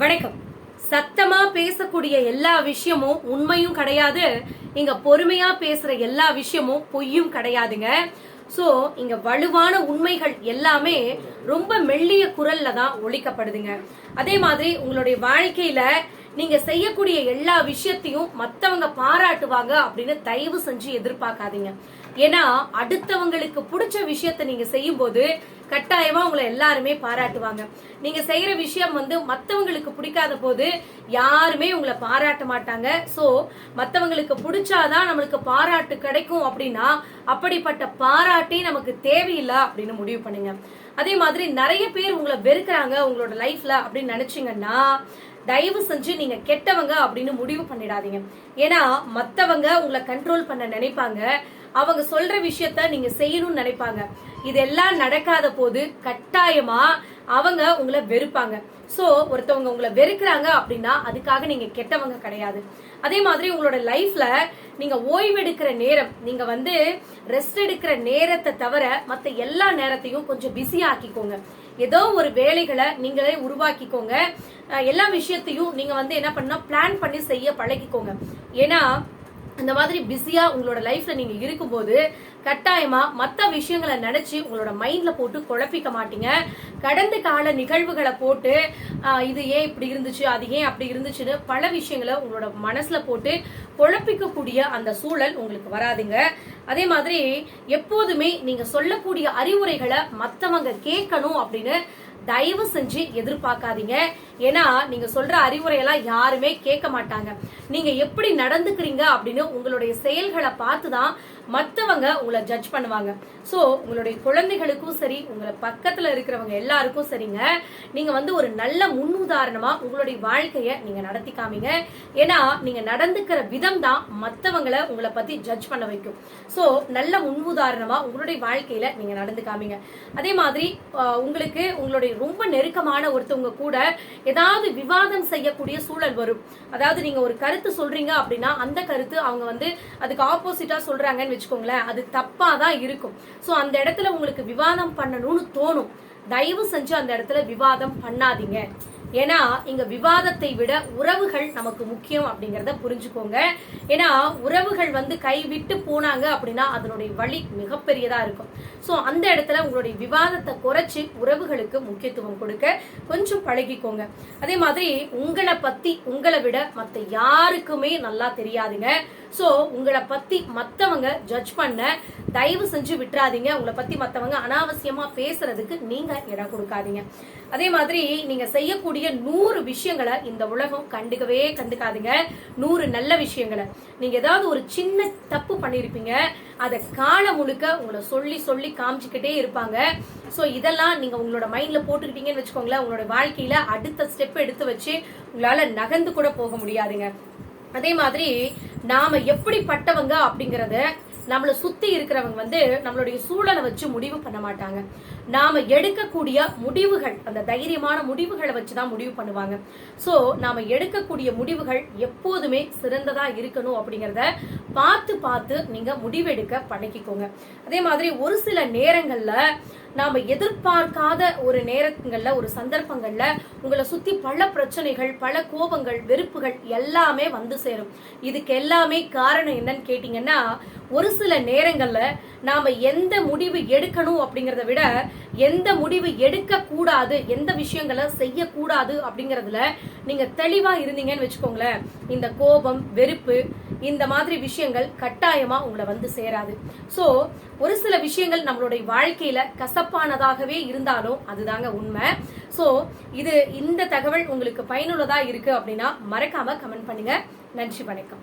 வணக்கம். சத்தமா பேசக்கூடிய எல்லா விஷயமும் உண்மையும் கிடையாது. இங்க பொறுமையா பேசுற எல்லா விஷயமும் பொய்யும் கிடையாதுங்க. சோ இங்க வலுவான உண்மைகள் எல்லாமே ரொம்ப மெல்லிய குரல்ல தான் ஒழிக்கப்படுதுங்க அதே மாதிரி உங்களுடைய வாழ்க்கையில நீங்க செய்யக்கூடிய எல்லா விஷயத்தையும் மத்தவங்க பாராட்டுவாங்க அப்படின்னு தயவு செஞ்சு எதிர்பார்க்காதீங்க. ஏன்னா அடுத்தவங்களுக்கு பிடிச்ச விஷயத்த நீங்க செய்யும் போது கட்டாயமா உங்களை எல்லாருமே பாராட்டுவாங்க. நீங்க செய்யற விஷயம் வந்து மத்தவங்களுக்கு பிடிக்காத போது யாருமே உங்களை பாராட்ட மாட்டாங்க. சோ மத்தவங்களுக்கு பிடிச்சாதான் நம்மளுக்கு பாராட்டு கிடைக்கும் அப்படின்னா அப்படிப்பட்ட பாராட்டே நமக்கு தேவையில்லை அப்படின்னு முடிவு பண்ணுங்க. அதே மாதிரி நிறைய பேர் உங்களை வெறுக்கிறாங்க உங்களோட லைஃப்ல அப்படின்னு நினைச்சீங்கன்னா தயவு செஞ்சு நீங்க கெட்டவங்க அப்படின்னு முடிவு பண்ணிடாதீங்க. ஏன்னா மத்தவங்க உங்களை கண்ட்ரோல் பண்ண நினைப்பாங்க. அவங்க சொல்ற விஷயத்த நீங்க செய்யணும்னு நினைப்பாங்க. இதெல்லாம் நடக்காத போது கட்டாயமா அவங்க உங்களை வெறுப்பாங்க. சோ ஒருத்தவங்க உங்களை வெறுக்கிறாங்க அப்படின்னா அதுக்காக நீங்க கெட்டவங்க கிடையாது. அதே மாதிரி உங்களோட லைஃப்ல நீங்க ஓய்வெடுக்கிற நேரம் நீங்க வந்து ரெஸ்ட் எடுக்கிற நேரத்தை தவிர மத்த எல்லா நேரத்தையும் கொஞ்சம் பிஸி ஆக்கிக்கோங்க. ஏதோ ஒரு வேலைகளை நீங்களே உருவாக்கிக்கோங்க. எல்லா விஷயத்தையும் நீங்க வந்து என்ன பண்ணா பிளான் பண்ணி செய்ய பழகிக்கோங்க. ஏன்னா இந்த மாதிரி பிஸியா உங்களோட லைஃப்ல நீங்க இருக்கும்போது கட்டாயமா மத்த விஷயங்களை நினைச்சு உங்களோட மைண்ட்ல போட்டு குழப்பிக்க மாட்டீங்க. கடந்த கால நிகழ்வுகளை போட்டு இது ஏன் இப்படி இருந்துச்சு அது ஏன் அப்படி இருந்துச்சுன்னு பல விஷயங்களை உங்களோட மனசுல போட்டு குழப்பிக்கக்கூடிய அந்த சூழல் உங்களுக்கு வராதுங்க. அதே மாதிரி எப்போதுமே நீங்க சொல்லக்கூடிய அறிவுரைகளை மத்தவங்க கேட்கணும் அப்படின்னு தயவு செஞ்சு எதிர்பார்க்காதீங்க. ஏன்னா நீங்க சொல்ற அறிவுரையெல்லாம் யாருமே கேட்க மாட்டாங்க. நீங்க எப்படி நடந்துக்கிறீங்க அப்படின்னு உங்களுடைய செயல்களை பார்த்து தான் மற்றவங்க உங்களை ஜட்ஜ் பண்ணுவாங்க. ஸோ உங்களுடைய குழந்தைகளுக்கும் சரி உங்களை பக்கத்துல இருக்கிறவங்க எல்லாருக்கும் சரிங்க. நீங்க வந்து ஒரு நல்ல முன்னுதாரணமா உங்களுடைய வாழ்க்கையை நீங்க நடத்தி காமிங்க. ஏன்னா நீங்க நடந்துக்கிற விதம் தான் மற்றவங்களை உங்களை பத்தி ஜட்ஜ் பண்ண வைக்கும். ஸோ நல்ல முன்னுதாரணமா உங்களுடைய வாழ்க்கையில நீங்க நடந்து காமிங்க. அதே மாதிரி உங்களுக்கு உங்களுடைய ரொம்ப நெருக்கமான ஒருத்தவங்க கூட ஏதாவது விவாதம் செய்யக்கூடிய சூழல் வரும். அதாவது நீங்க ஒரு கருத்து சொல்றீங்க அப்படின்னா அந்த கருத்து அவங்க வந்து அதுக்கு ஆப்போசிட்டா சொல்றாங்கன்னு வச்சுக்கோங்களேன் அது தப்பா தான் இருக்கும். சோ அந்த இடத்துல உங்களுக்கு விவாதம் பண்ணணும்னு தோணும். தயவு செஞ்சு அந்த இடத்துல விவாதம் பண்ணாதீங்க. ஏன்னா இங்க விவாதத்தை விட உறவுகள் நமக்கு முக்கியம் அப்படிங்கறத புரிஞ்சுக்கோங்க. ஏன்னா உறவுகள் வந்து கைவிட்டு போனாங்க அப்படின்னா அதனுடைய வழி மிகப்பெரியதா இருக்கும். சோ அந்த இடத்துல உங்களுடைய விவாதத்தை குறைச்சு உறவுகளுக்கு முக்கியத்துவம் கொடுக்க கொஞ்சம் பழகிக்கோங்க. அதே மாதிரி உங்களை பத்தி உங்களை விட மத்த யாருக்குமே நல்லா தெரியாதுங்க. ஸோ உங்களை பத்தி மத்தவங்க ஜட்ஜ் பண்ண தயவு செஞ்சு விட்டுறாதீங்க. உங்களை பத்தி மத்தவங்க அனாவசியமா பேசுறதுக்கு நீங்க இடம் கொடுக்காதீங்க. அதே மாதிரி நீங்க செய்யக்கூடிய நூறு விஷயங்களை இந்த உலகம் கண்டுக்கவே கண்டுக்காதுங்க. நூறு நல்ல விஷயங்களை. நீங்க ஏதாவது ஒரு சின்ன தப்பு பண்ணிருப்பீங்க. அதை காலம் முழுக்க உங்களை சொல்லி சொல்லி காமிச்சுக்கிட்டே இருப்பாங்க. ஸோ இதெல்லாம் நீங்க உங்களோட மைண்ட்ல போட்டுக்கிட்டீங்கன்னு வச்சுக்கோங்களேன். உங்களோட வாழ்க்கையில அடுத்த ஸ்டெப் எடுத்து வச்சு உங்களால நகர்ந்து கூட போக முடியாதுங்க. அதே மாதிரி நாம எப்படிப்பட்டவங்க அப்படிங்கறத நம்மள சுத்தி இருக்கிறவங்க வந்து நம்மளுடைய சூழலை வச்சு முடிவு பண்ண மாட்டாங்க. நாம எடுக்கக்கூடிய முடிவுகள் அந்த தைரியமான முடிவுகளை வச்சுதான் முடிவு பண்ணுவாங்க. சோ நாம எடுக்கக்கூடிய முடிவுகள் எப்போதுமே சிறந்ததா இருக்கணும் அப்படிங்கறத பார்த்து பார்த்து நீங்க முடிவெடுக்க பழகிக்கோங்க அதே மாதிரி ஒரு சில நேரங்கள்ல நாம எதிர்பார்க்காத ஒரு நேரங்கள்ல ஒரு சந்தர்ப்பங்கள்ல உங்களை சுத்தி பல பிரச்சனைகள் பல கோபங்கள் வெறுப்புகள் எல்லாமே வந்து சேரும். இதுக்கு எல்லாமே காரணம் என்னன்னு கேட்டீங்கன்னா ஒரு சில நேரங்கள்ல நாம எந்த முடிவு எடுக்கணும் அப்படிங்கறத விட எந்த முடிவு எடுக்க கூடாது எந்த விஷயங்களை செய்யக்கூடாது அப்படிங்கறதுல நீங்க தெளிவா இருந்தீங்கன்னு வச்சுக்கோங்களேன். இந்த கோபம் வெறுப்பு இந்த மாதிரி விஷயங்கள் கட்டாயமா உங்களை வந்து சேராது. சோ ஒரு சில விஷயங்கள் நம்மளுடைய வாழ்க்கையில கசப்பானதாகவே இருந்தாலும் அதுதாங்க உண்மை. சோ இது இந்த தகவல் உங்களுக்கு பயனுள்ளதா இருக்கு அப்படின்னா மறக்காம கமெண்ட் பண்ணுங்க. நன்றி வணக்கம்.